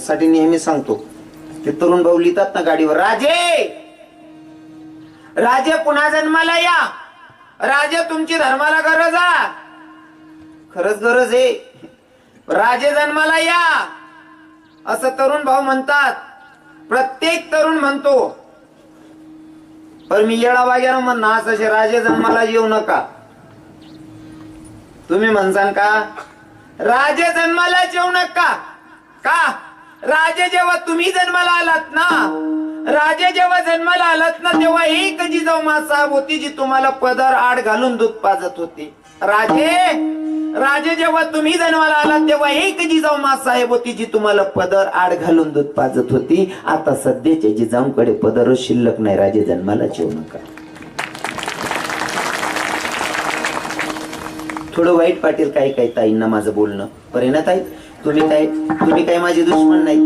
साठी नेहमी सांगतो ते तरुण भाऊ लिहितात ना गाडीवर राजे! राजे पुन्हा जन्माला या! राजे तुमची धर्माला गरज आ! खरंच गरज आहे. राजे जन्माला या! असं तरुण भाऊ म्हणतात. प्रत्येक तरुण म्हणतो पण मी येडा वाग्यानं म्हणणार असे राजे जन्माला येऊ नका. तुम्ही म्हणसान का? राजे जन्माला येऊ नका. का? राजे जेव्हा तुम्ही जन्माला आलात ना राजे जेव्हा जन्माला आलात ना तेव्हा एक जिजाऊ मासाहेब होती जी तुम्हाला पदर आड घालून दूध पाजत होती. राजे राजे जेव्हा तुम्ही जन्माला आलात तेव्हा एक जिजाऊ मासाहेब होती जी तुम्हाला पदर आड घालून दूध पाजत होती. आता सध्याच्या जिजाऊंकडे पदर शिल्लक नाही राजे जन्माला येऊ नका. थोडं वाईट पाटील काही काही ताईंना माझं बोलणं परिणात आहेत तुम्ही काय तुम्ही काय माझे दुश्मन नाही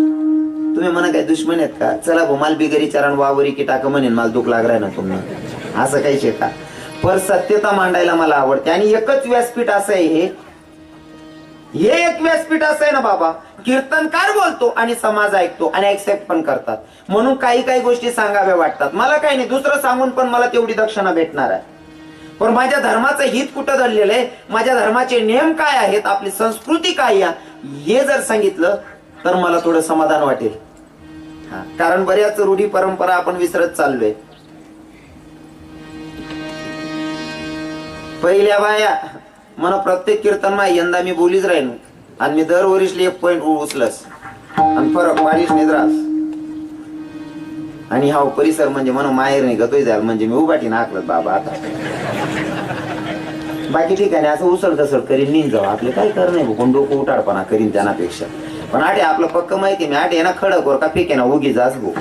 तुम्ही म्हणा काय दुश्मन आहेत का? चला भो माल बिगरी चरण वावरी की टाक म्हणेन मला दुःख लागलाय ना तुम्हाला असं काही शे का? पर सत्यता मांडायला मला आवडते. आणि एकच व्यासपीठ असं आहे हे. हे एक व्यासपीठ असं आहे ना बाबा कीर्तनकार बोलतो आणि समाज ऐकतो आणि ऍक्सेप्ट पण करतात. म्हणून काही काही गोष्टी सांगाव्या वाटतात. मला काही नाही दुसरं सांगून पण मला तेवढी दक्षिणा भेटणार आहे. पण माझ्या धर्माचं हित कुठं धरलेलं आहे? माझ्या धर्माचे नियम काय आहेत? आपली संस्कृती काय आहे? हे जर सांगितलं तर मला थोडं समाधान वाटेल. हा, कारण बऱ्याच रूढी परंपरा आपण विसरत चाललोय. पहिल्या बाया मला प्रत्येक कीर्तन यंदा मी बोलीच राहीन. आणि मी दरवर्षी एक पॉईंट उचलस. आणि फरक वाढीस निद्रास आणि हा परिसर म्हणजे म्हणून माहेर नाही गतोय जाईल म्हणजे मी उभाटी नाकलत बाबा आता. बाकी ठिकाणी असं उसळ कसळ करीन निन जाऊ आपले काय कर नाही कोण डोकं उटाडपणा करीन त्यांनापेक्षा. पण आठे आपलं पक्क माहिती मी आठे ना खडक वर का फेके ना उगी जास गो.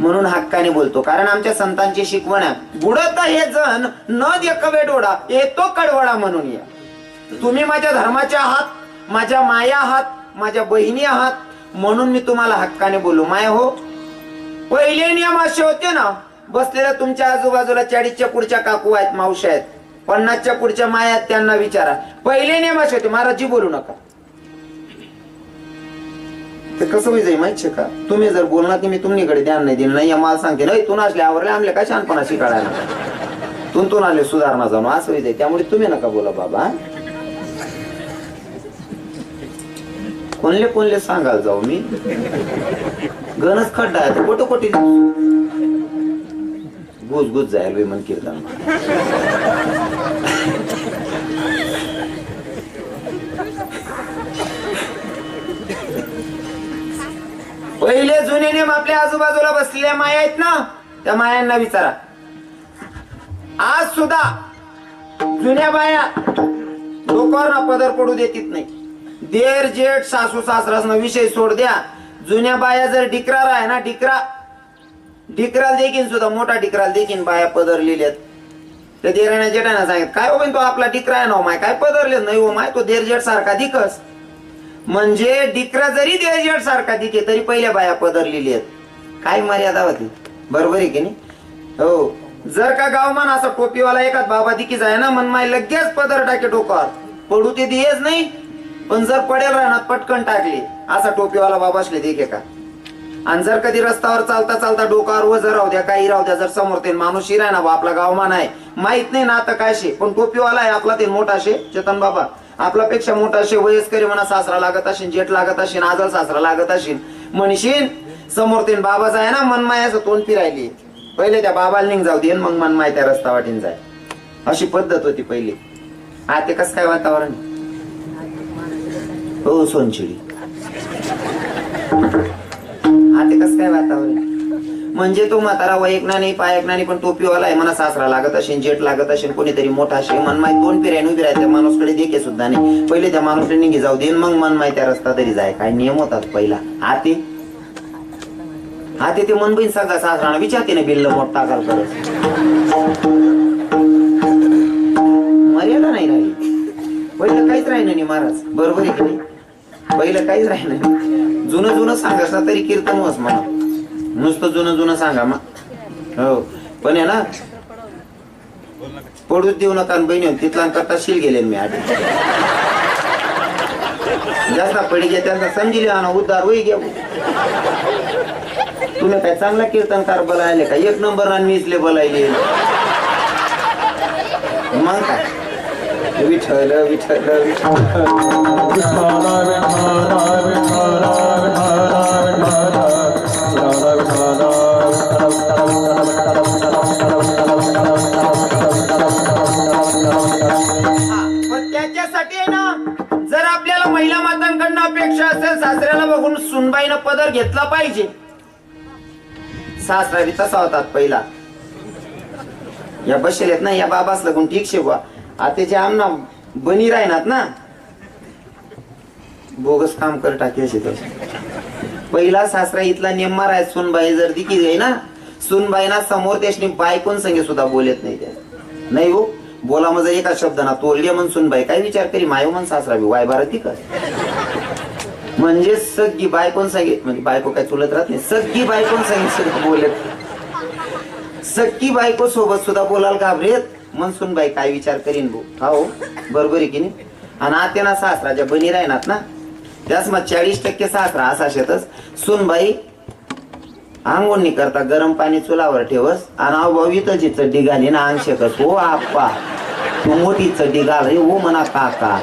म्हणून हक्काने बोलतो. कारण आमच्या संतांची शिकवण आहे. बुडत हे जण न देखवे डोळा येतो कडवडा म्हणून या. तुम्ही माझ्या धर्माच्या आहात माझ्या माया आहात माझ्या बहिणी आहात. म्हणून मी तुम्हाला हक्काने बोलू माय हो पहिले नियम असे होते ना बसलेल्या तुमच्या आजूबाजूला चाळीसच्या पुढच्या काकू आहेत मावशी आहेत. पन्नासच्या पुढच्या माया आहेत त्यांना विचारा. पहिले नियम असे होते महाराजजी बोलू नका. ते कसं होईल माहीत माहिती का? तुम्ही जर बोलणार की मी तुमनीकडे ध्यान नाही दिलं नाही मला सांगते नाही तू असले आवरले आमले काय शहाणपणा शिकायला? तुंतून आले सुधारणा जाणू असं होईल त्यामुळे तुम्ही नका बोला बाबा. कोणले कोणले सांगाल जाऊ मी? गणच खड्डा आहे ते कोटी कोटी गुज गुज जायला विमन कीर्तन पहिले जुने नियम आपल्या आजूबाजूला बसलेल्या माया आहेत ना त्या मायांना विचारा. आज सुद्धा जुन्या बाया डोक्यावर पदर पडू देतीत नाही. देर जेठ सासू सासरासनं विषय सोड द्या. जुन्या बाया जर डिकरा आहे ना डिकरा डिकराल देखील सुद्धा मोठा डिकराल देखील बाया पदरलेल्यात. त्या देराने जेठाने सांगित काय होईन तो आपला डिकरा आहे ना हो माय? काय पदरले नाही हो माय? तो देरजेट सारखा दिकस म्हणजे डिकरा जरी देरजेट सारखा दिके तरी पहिल्या बाया पदरलेली आहेत. काय मर्यादा होती? बरोबर आहे की नाही? हो. जर का गावमान असा टोपीवाला एकाच बाबा दिकीच आहे ना मन माय लगेच पदर टाके डोकावर पडू ते दियेच नाही. पण जर पडेल राहणार पटकन टाकली. असा टोपीवाला बाबा असले देखे का? आणि जर कधी रस्त्यावर चालता चालता डोकावर वजर राहू द्या काही राहू द्या जर समोर ते माणूस शिराय ना बा आपला गावमान आहे. माहीत नाही ना आता काय शे पण टोपीवाला आहे आपला ते मोठा शे चेतन बाबा. आपल्यापेक्षा मोठा शे वयस्करी म्हणा सासरा लागत असेल जेठ लागत असेल आजल सासरा लागत असेल. म्हणशीन समोर ते बाबाचा आहे ना मनमायाचं असं तोंड फिरायली. पहिले त्या बाबाला निघ जाऊ दे मग मनमाय त्या रस्ता वाटीन जाय. अशी पद्धत होती पहिली. आता कसं काय वातावरण? हो सोनचिडी आता कसं काय वातावरण म्हणजे तो म्हातारा वैकना नाही पायकना नाही पण टोपीवाला आहे मला सासरा लागत असेल जेट लागत असेल कोणीतरी मोठा असेल मन माहीत दोन पिरायन उभी राहते त्या माणूसकडे देखे सुद्धा नाही. पहिले त्या माणूसने निघे जाऊ दे मग मन माहीत त्या रस्ता तरी जाय. काय नियम होतात पहिला. आते आते ते मन बहीण सगळा सासरा विचारते ना बिल्ल मोठ टाकाल करत मर्यादा नाही राहिली. पहिलं काहीच राहिलं नाही महाराज. बरोबर आहे की नाही? पहिलं काहीच राहिलं नाही. जुनं जुनं सांगा तरी कीर्तन वस म्हणा. नुसतं जुनं जुनं सांगा मग. हो. पण आहे ना पडूच देऊ नका बहिणी तिथला करता शील गेले मी आधी. जास्त पडी घ्या त्यांचा समजिले ना उद्धार होई घ्या तुम्ही काय चांगला कीर्तनकार बोलायले का? एक नंबर आणि मिसले बोलायले. मग काय? विठ्ठल विठ्ठल त्याच्यासाठी आहे ना जर आपल्याला महिला मातांकडनं अपेक्षा असेल सासऱ्याला बघून सुनबाईनं पदर घेतला पाहिजे. सासरा बी तसा होतात पहिला. या बसेलेत ना या बाबास लागून ठीक शेवा आतेचे आमना बनी राहणार ना बोगस काम कर टाकी असे पहिला सासरा इथला नेममार राय सुनबाई जर दिकी जाई ना सुनबाईना समोर त्याशनी बायकोन संगे सुद्धा बोलत नाही त्या. नाही हो बोला मग एका शब्दाना तोलगे म्हण सुनबाई काय विचार करी मायो म्हण सासरा बी वाय बारा कर म्हणजे सगळी बायकोन सांगे म्हणजे बायको काय चुलत राहत नाही सगळी बायकोन सांगे सुद्धा बोलत सगळी बायको सोबत सुद्धा बोलाल घाबरेत. मनसून सुनबाई काय विचार करीन भाऊ? हो बरोबर आहे की नाही? आणि आत्याना सासराच्या बनी राहणार ना त्याच मग चाळीस टक्के सासरा असा शेतच सुनबाई आंघोळणी करता गरम पाणी चुलावर ठेवस आणि अहो भाऊ इथं जी चड्डी घाली ना अंग शेकस. हो आप्पा तू मोठी चड्डी घाल. रे हो म्हणा काका.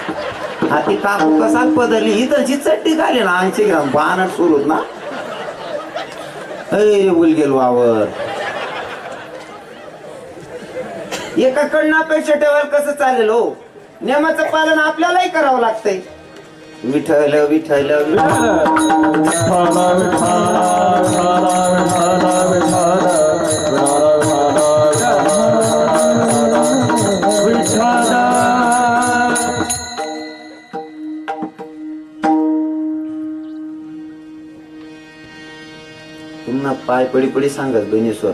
हा ती काकू कसा पदरली? इथं जी चड्डी घाली ना अंगचे ग्राम पाहणं सुरूत ना. अरे बोल गेलो वावर. एकाकडनं अपेक्षा ठेवायला कसं चालेल हो? नियमाचं पालन आपल्यालाही करावं लागतंय. विठल विठल पुन्हा पाय पडी पडी सांगत बहिणीस्वर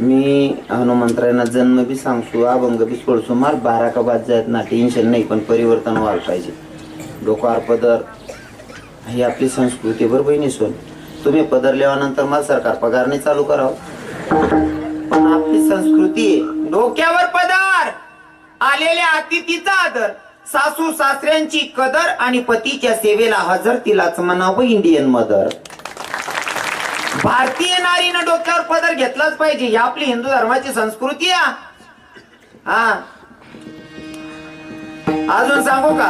मी हनुमंतरायांना जन्म बी सांगतो अभंग बी सोडसो मार बारा का बाद जायत ना टेन्शन नाही पण परिवर्तन व्हायला पाहिजे. डोकार पदर ही आपली संस्कृती बरं निसून तुम्ही पदर लिहानंतर मला सरकार पगार नाही चालू करावं. पण आपली संस्कृती डोक्यावर पदार! आलेल्या अतिथीचा आदर. सासू सासऱ्यांची कदर आणि पतीच्या सेवेला हजर तिलाच म्हणावं इंडियन मदर. भारतीय नारीनं डोक्यावर पदर घेतलाच पाहिजे. ही आपली हिंदू धर्माची संस्कृती हा. अजून सांगू का?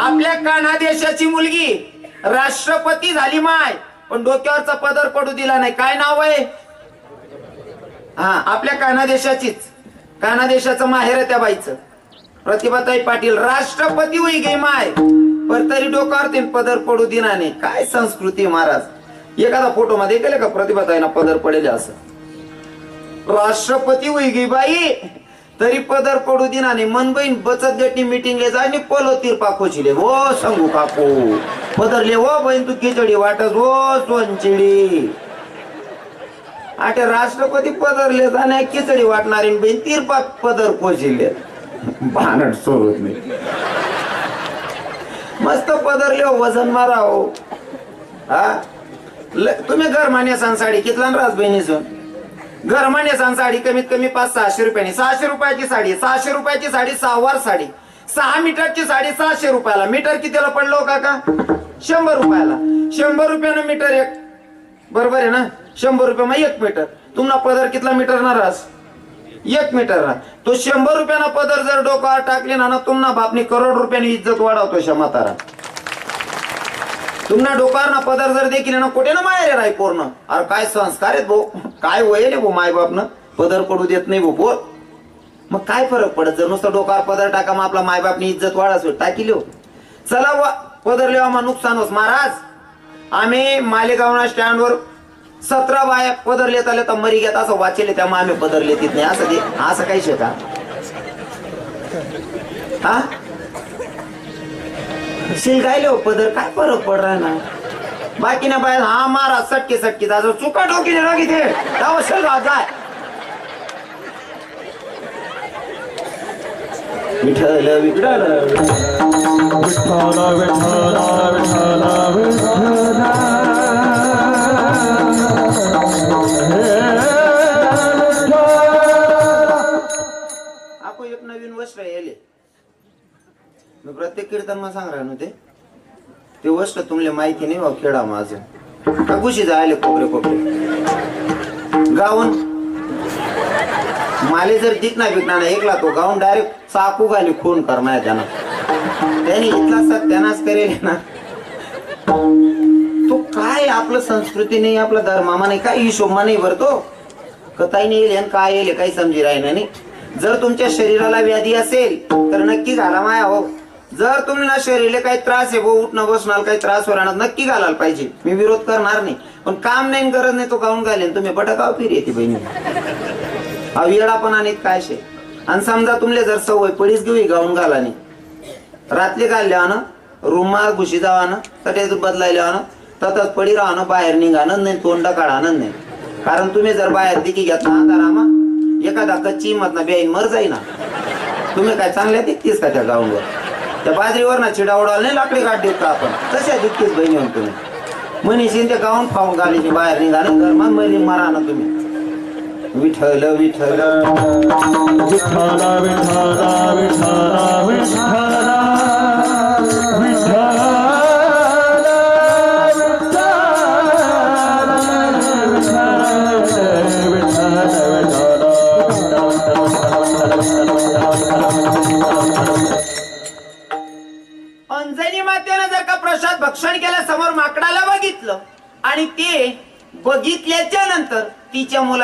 आपल्या कान्हा देशाची मुलगी राष्ट्रपती झाली माय पण डोक्यावरचा पदर पडू दिला नाही. काय नाव आहे? हा आपल्या कान्हा देशाचीच. कान्हा देशाचं माहेर आहे त्या बाईचं. प्रतिभाताई पाटील राष्ट्रपती होई गे माय पर तरी डोक्यावर ते पदर पडू दिना नाही. काय संस्कृती महाराज? एखादा फोटो मध्ये गेले का प्रतिभाताईना पदर पडेल असं? राष्ट्रपती होई बाई तरी पदर पडू दिन आणि मन बहीण बचत गटी मिटिंगले जा आणि पलो तिरपा खोचिले हो सांगू काकू. पदरले हो बहीण तू खिचडी वाटत हो सोनचिडी. आता राष्ट्रपती पदरले जाण्या खिचडी वाटणारी बहीण तिरपा पदर पोचिले भानट सोडत नाही मस्त पदरले हो वजन मारा हो हा? तुम्ही घर मान्य साडी कितला राज बहिणीसून घर मान्य साडी कमीत कमी पाच सहाशे रुपयानी. सहाशे रुपयाची साडी सहाशे रुपयाची साडी सहावार साडी सहा मीटरची साडी सहाशे रुपयाला. मीटर कितीला पडलो हो काका? शंभर रुपयाला. शंभर रुपयानं मीटर एक. बरोबर आहे ना? शंभर रुपये मग एक मीटर. तुम्हाला पदर कितला मीटर ना रास एक मीटर रा तो शंभर रुपयाना पदर जर डोक्यावर टाकले ना ना तुम्हाला बापनी करोड रुपयानी इज्जत वाढवतो क्षमतारा तुम्हाला डोकार ना पदर जर देखील ना कुठे ना माहेर राय पूर्ण अरे काय संस्कार आहेत भाऊ काय वय रे भाऊ मायबापनं? पदर पडू देत नाही भाऊ बोल मग काय फरक पडत? जर नुसतं डोकार पदर टाका मग आपला मायबापनी इज्जत वाढाच टाकी लिहो. चला वा पदर लिहा मग नुकसान होस. महाराज आम्ही मालेगावना स्टँडवर सतरा बाया पदर लेता लेता मरी घेत असं वाचेले त्यामुळे आम्ही पदर लेत नाही. असं असं काही शेका हा? शिल गायले हो पदर. काय फरक पड रहा ना बाकी ना बाय हा मारा सटके सटके. जा चुका डोकी डोकी ते जाऊ चल बा, जाय आपण एक नवीन वस्त्र येले. मी प्रत्येक कीर्तन मग सांग राहणू ते? ते गोष्ट तुमले माहिती नाही बा खेळा माझं. का जायले कोपरे कोपरे गाऊन? माले जर दिकना बिकणार नाही ऐकला तो गाऊन डायरेक्ट चाकू घाली खून करणार त्यानं त्याने इथला सत्यानाश करेल ना. तो काय आपलं संस्कृती नाही आपला धर्मामा नाही काय हिशोबमा नाही भरतो कथाही नाही येईल आणि काय येईल काही समजी राहिलं नाही. जर तुमच्या शरीराला व्याधी असेल तर नक्की घाला माया हो जर तुम्हाला शरीराला काही त्रास आहे भाऊ उठणं बसणार काही त्रास होणार नक्की घालायला पाहिजे. मी विरोध करणार नाही. पण काम नाही गरज नाही तो गाऊन घालेन तुम्ही बटाकाव फिर येते बहिणी हा वेळा पण आणि काय शे आणि समजा तुमले जर सवय पडीच घेऊ गाऊन घाला रात्री घालल्या ना रुमाल घुशी जावा ना बदलायला ना ततच पडी राहणं ना बाहेर निघाणं नाही तोंड काढानं नाही. कारण तुम्ही जर बाहेर दिकी घेतला अंधारामा एखादा कच्ची मत ना बेईन मर जाईना. तुम्ही काय चांगल्या दिसतीस का त्या गाऊनवर? त्या बाजरीवर ना चिडा उडाल नाही लाकडी गाठ देत का आपण? तशा तितकीच बहिणी होऊन तुम्ही? म्हणी ते गाऊन खाऊन घालीची बाहेर निघाले तर मग मैली मारा ना तुम्ही. विठल विठल विठला विठला विठला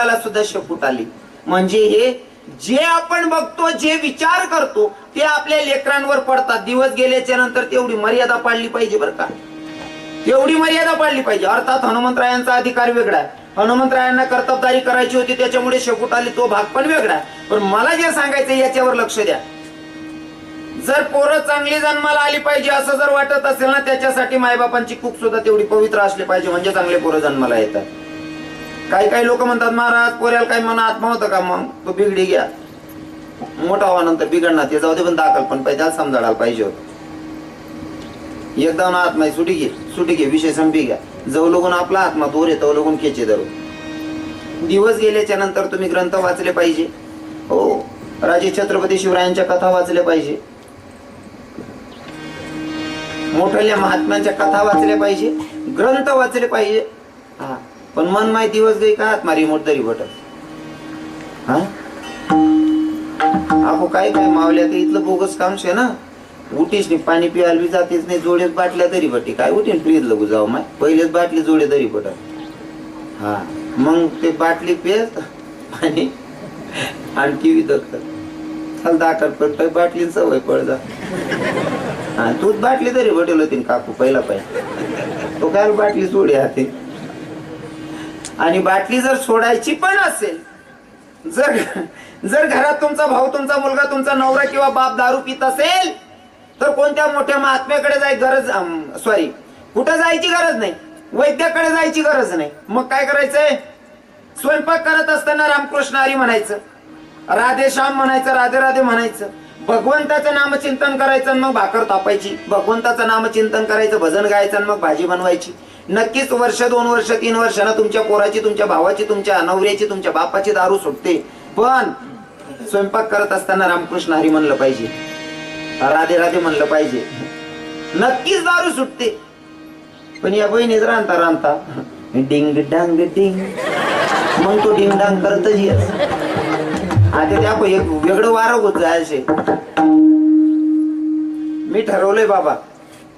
तिच्या सुद्धा शेपूट आली. म्हणजे हे जे आपण बघतो जे विचार करतो ते आपल्या लेकरांवर पडतात. दिवस गेल्याच्यानंतर तेवढी मर्यादा पाळली पाहिजे बरं का. तेवढी मर्यादा पाळली पाहिजे. अर्थात हनुमंतरायांचा अधिकार वेगळा आहे. हनुमंतरायांना कर्तबदारी करायची होती त्याच्यामुळे शेपूट आली तो भाग पण वेगळा आहे. पण मला जे सांगायचं याच्यावर लक्ष द्या. जर पोरं चांगली जन्माला आली पाहिजे असं जर वाटत असेल ना त्याच्यासाठी मायबापांची कूक सुद्धा तेवढी पवित्र असली पाहिजे. म्हणजे चांगले पोरं जन्माला येतात. काही काही लोक म्हणतात महाराज पोऱ्याला काही मना आत्मा होतं का मग? तो बिघडी घ्या मोठा व्हा नंतर बिघडणार ते जाऊ दे पण दाखल पण पाहिजे आज समजायला पाहिजे होतं. एकदा ना आत्मा सुटी घे सुटी घे विषय संपी घ्या. जवळ लोकून आपला आत्मा दूर येतो लगून खेचे धरू. दिवस गेल्याच्यानंतर तुम्ही ग्रंथ वाचले पाहिजे. हो राजे छत्रपती शिवरायांच्या कथा वाचल्या पाहिजे. मोठ्या महात्म्यांच्या कथा वाचल्या पाहिजे. ग्रंथ वाचले पाहिजे. हा. पण मन माय दिवस गई का आत्मा रिमोट तरी भटत हा? आपो काय काय मावल्या तर इथलं बोगस काम शे ना? उठीस नाही पाणी पिवायला बी जातेच नाही जोडेच बाटल्या तरी बटी काय उठीन पियतलं जाऊ माय? पहिलेच बाटली जोडे तरी पटत हा मग ते बाटली पेत पाणी आणि टीव्ही दखत चाल दाखल पडतोय बाटली सवय पड जा. हा तूच बाटली तरी भटेल होती ना काकू पहिला पाहिजे तो काय बाटली जोडे हाते. आणि बाटली जर सोडायची पण असेल जर जर घरात तुमचा भाऊ तुमचा मुलगा तुमचा नवरा किंवा बाप दारू पित असेल तर कोणत्या मोठ्या महात्म्याकडे जाय गरज सॉरी कुठं जायची गरज नाही. वैद्याकडे जायची गरज नाही. मग काय करायचंय? स्वयंपाक करत असताना रामकृष्ण हरी म्हणायचं. राधे श्याम म्हणायचं राधे राधे म्हणायचं. भगवंताचं नामचिंतन करायचं आणि मग भाकर तापायची. भगवंताचं नामचिंतन करायचं भजन गायचं आणि मग भाजी बनवायची. नक्कीच वर्ष दोन वर्ष तीन वर्षानं तुमच्या पोराची तुमच्या भावाची तुमच्या नवऱ्याची तुमच्या बापाची दारू सुटते. पण स्वयंपाक करत असताना रामकृष्ण हरी म्हणलं पाहिजे. राधे राधे म्हणलं पाहिजे. नक्कीच दारू सुटते. पण या बहिणीच रांधता रांधता डिंग डांग डिंग. मग तो डिंग डांग करतच आता त्या एक वेगळं वारं होत जायचे. मी ठरवलंय बाबा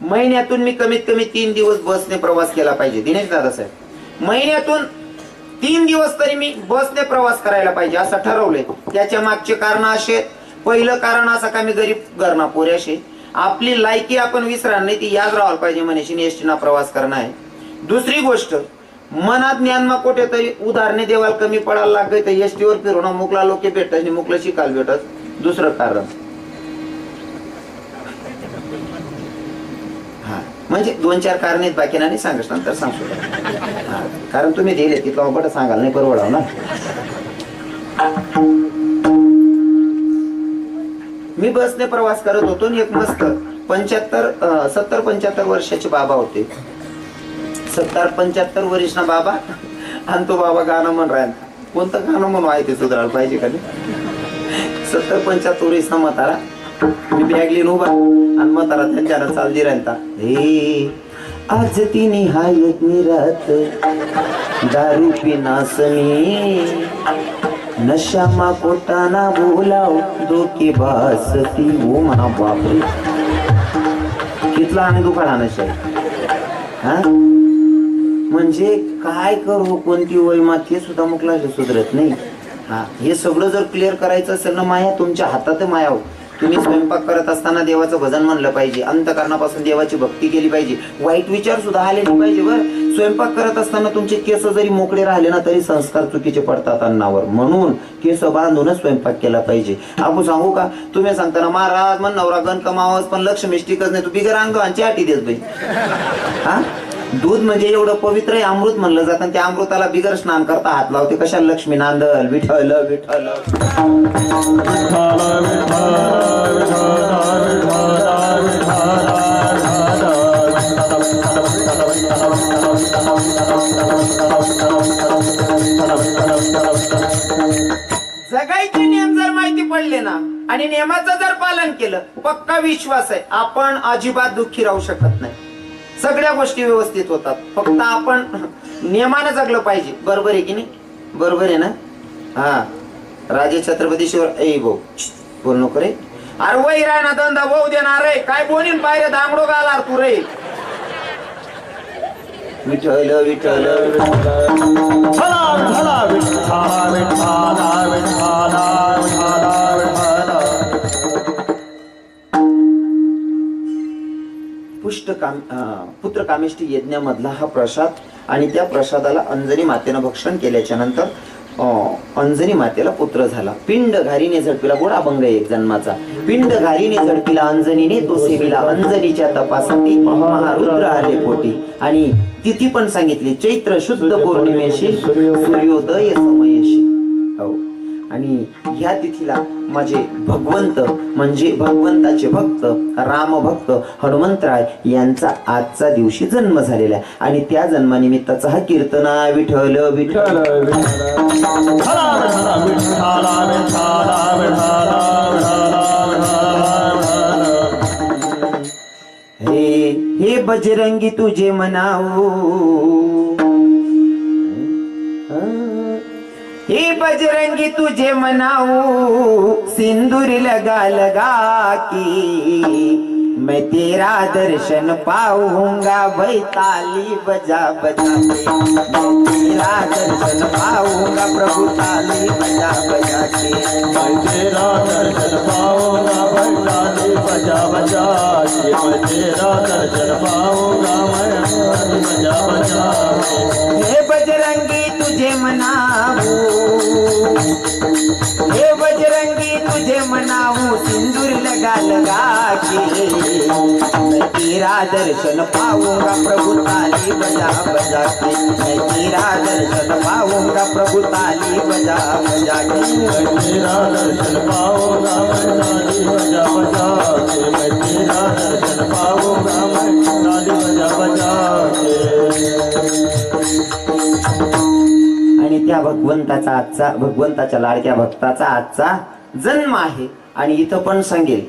महिन्यातून मी कमीत कमी तीन दिवस बसने प्रवास केला पाहिजे. दिनेश दादा साहेब महिन्यातून तीन दिवस तरी मी बसने प्रवास करायला पाहिजे असं ठरवलंय. त्याच्या मागचे कारण असे पहिलं कारण असं का मी गरीब घरना पोऱ्याशे आपली लायकी आपण विसरणार नाही ती याद राहायला पाहिजे म्हणे एसटीना प्रवास करणं आहे. दुसरी गोष्ट मनात ज्ञानमा कुठेतरी उदाहरणे देवाला कमी पडायला लागले तर एसटीवर फिरवणं मुकला लोक भेटत आणि मुकलं शिकायला भेटत दुसरं कारण हा. म्हणजे दोन चार कारण आहेत बाकी नाही सांगत नंतर सांगतो. कारण तुम्ही दिले तिथलं अवघड सांगाल नाही परवडाव ना. मी बसने प्रवास करत होतो आणि एक मस्त पंच्याहत्तर सत्तर पंच्याहत्तर वर्षाचे बाबा होते. सत्तर पंच्याहत्तर वर्ष ना बाबा आणि तो बाबा गाणं म्हण राहिला. कोणतं गाणं म्हणू आहे ते सुधारायला पाहिजे का नाही? सत्तर पंच्याहत्तर वर्ष ना म्हातारा. मी बॅग लिहिन उभा. आणि म्हातारा तारा त्यांच्याला राहता हे आज तिने हाय निरात दारू पिनासनी. नशामा पोटाना बोलाव डोके बासती ओ मा बापरे. कितला आणि दुकाना नशा हा? म्हणजे काय करू कोणती वय मात हे सुद्धा मुकला सुधरत नाही. हा हे सगळं जर क्लिअर करायचं असेल ना माया तुमच्या हातात माया हो. तुम्ही स्वयंपाक करत असताना देवाचं भजन म्हणलं पाहिजे. अंतकरणापासून देवाची भक्ती केली पाहिजे. वाईट विचार सुद्धा आले नाही पाहिजे बर. स्वयंपाक करत असताना तुमचे केस जरी मोकळे राहिले ना तरी संस्कार चुकीचे पडतात अन्नावर. म्हणून केस बांधूनच स्वयंपाक केला पाहिजे. आपण सांगू का? तुम्ही सांगताना महाराज म्हण नवरा गण कमावस पण लक्ष मिष्टिकच नाही. तू बिगर अंग आणि आटी देत बाई. हा? दूध म्हणजे एवढं पवित्र आहे अमृत म्हणलं जातं. आणि त्या अमृताला बिगर स्नान करता हात लावते. कशा लक्ष्मी नांदल? विठल विठल जगायचे नियम जर माहिती पडले ना आणि नियमाचं जर पालन केलं पक्का विश्वास आहे. आपण अजिबात दुःखी राहू शकत नाही. सगळ्या गोष्टी व्यवस्थित होतात. फक्त आपण नियमाने जगलं पाहिजे. बरोबर आहे की नाही? बरोबर आहे ना? हा. राजे छत्रपती शिव ए भाऊ. बोल नको रे. अरे वही राय ना धंदा भाऊ देणार रे. काय बोलीन पाहिजे दांगडो गाला तू रे. विठ्ठल विठ्ठल. पुष्ट काम पुत्र कामेष्टी यज्ञामधला हा प्रसाद आणि त्या प्रसादाला अंजनी मातेनं भक्षण केल्याच्यानंतर अंजनी मातेला पुत्र झाला. पिंड घारीने झडपिला गोड अभंग आहे एक जन्माचा. पिंड घारीने झडपिला अंजनीने तो सेविला अंजनीच्या तपासाठी महारुद्र आले पोटी. आणि तिथी पण सांगितली चैत्र शुद्ध पौर्णिमेशी सूर्योदय समयेशी. हो. आणि ह्या तिथीला माझे भगवंत म्हणजे भगवंताचे भक्त राम भक्त हनुमंतराय यांचा आजचा दिवशी जन्म झालेला आहे. आणि त्या जन्मानिमित्ताचा हा कीर्तना विठ्ठल विठ्ठल. हे हे बजरंगी तुझे मनाऊ. बजरंगी तुझे मनाऊ। सिंदूर लगा लगा की मैं तेरा दर्शन पाऊँगा। भाई ताली बजा बजा के मैं तेरा दर्शन पाऊँगा। प्रभु ताली बजा बजा के मैं तेरा दर्शन पाऊँगा। भंडारी बजा बजा के मैं तेरा दर्शन पाऊँगा। मैं बजा बजा के हे बजरंगी तुझे मनावू. हे बजरंगी तुझे मनावू सिंदूर लगा लगा तेरा दर्शन पाऊंगा प्रभु ताली बजा बजा के तेरा दर्शन पाऊंगा प्रभु ताली बजा बजा के तेरा दर्शन पाऊंगा ताली बजा बजा के भगवंताचा आजचा भगवंताच्या लाडक्या भक्ताचा आजचा जन्म आहे. आणि इथं पण सांगेल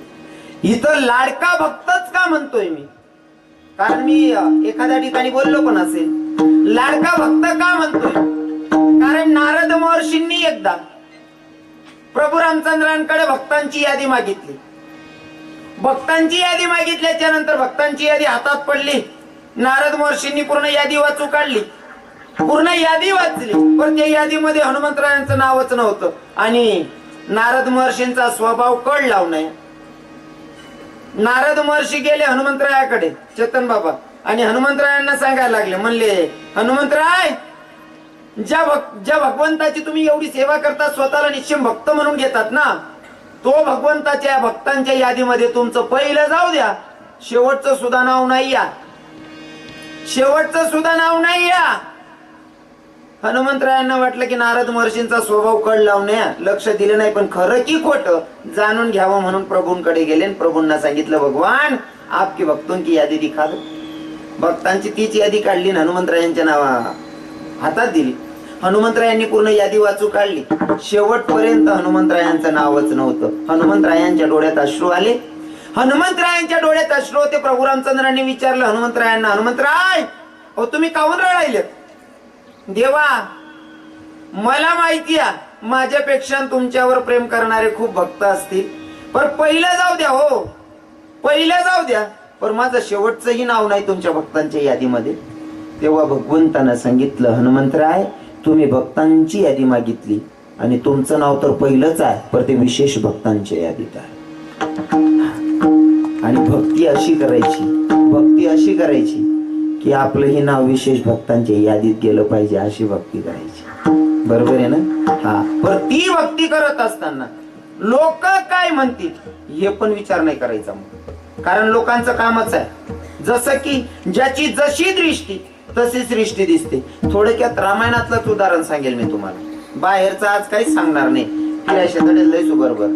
इथं लाडका भक्तच का म्हणतोय मी? कारण मी एखाद्या ठिकाणी बोललो पण असेल लाडका भक्त का म्हणतोय? कारण नारद महर्षींनी एकदा प्रभू रामचंद्रांकडे भक्तांची यादी मागितली. भक्तांची यादी मागितल्याच्या नंतर भक्तांची यादी हातात पडली. नारद महर्षींनी पूर्ण यादी वाचू काढली. पूर्ण यादी वाचली. पण त्या यादीमध्ये हनुमंतरायांचं नावच नव्हतं. आणि नारद महर्षींचा स्वभाव कळ लावणे हो नारद महर्षी गेले हनुमंतरायाकडे चेतन बाबा. आणि हनुमंतरायांना सांगायला लागले म्हणले हनुमंतराय ज्या भक ज्या भगवंताची तुम्ही एवढी सेवा करता स्वतःला निश्चिम भक्त म्हणून घेतात ना तो भगवंताच्या भक्तांच्या यादीमध्ये तुमचं पहिलं जाऊ द्या. शेवटचं सुद्धा नाव नाही या शेवटचं सुद्धा नाव नाही या हनुमंतरायांना वाटलं की नारद महर्षींचा स्वभाव कळ लावणे लक्ष दिलं नाही पण खरं की खोट जाणून घ्यावं म्हणून प्रभूंकडे गेले प्रभूंना सांगितलं भगवान आपकी भक्तों की यादी दिखा दो. भक्तांची तीच यादी काढली आणि हनुमंतरायांच्या नावा हातात दिली. हनुमंतरायांनी पूर्ण यादी वाचू काढली. शेवटपर्यंत हनुमंतरायांचं नावच नव्हतं. हनुमंतरायांच्या डोळ्यात अश्रू आले. हनुमंतरायांच्या डोळ्यात अश्रू होते. प्रभू रामचंद्रांनी विचारलं हनुमंतरायांना हनुमंतराय हो तुम्ही काहून रडायलेत? देवा मला माहिती आहे माझ्यापेक्षा तुमच्यावर प्रेम करणारे खूप भक्त असतील. पण पहिलं जाऊ द्या हो. पहिलं जाऊ द्या. पण माझं शेवटचंही नाव नाही तुमच्या भक्तांच्या यादीमध्ये. तेव्हा भगवंतानं सांगितलं हनुमंतराय तुम्ही भक्तांची यादी मागितली आणि तुमचं नाव तर पहिलंच आहे पण ते विशेष भक्तांच्या यादीत आहे. आणि भक्ती अशी करायची भक्ती अशी करायची की आपलंही नाव विशेष भक्तांच्या यादीत गेलं पाहिजे अशी भक्ती करायची. बरोबर आहे ना? हा. पण ती भक्ती करत असताना लोक काय म्हणतील? हे पण विचार नाही करायचा मग. कारण लोकांचं कामच आहे. जसं की ज्याची जशी दृष्टी तशीच दृष्टी दिसते. थोडक्यात रामायणातलंच उदाहरण सांगेल मी तुम्हाला. बाहेरचं आज काहीच सांगणार नाही. फिरायच्या तडे लय बरोबर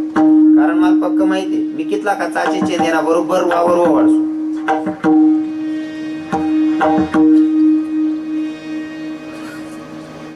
कारण मला पक्क माहिती मी कितला का चाचेचे देना बरोबर वावर वाढसो Thank you.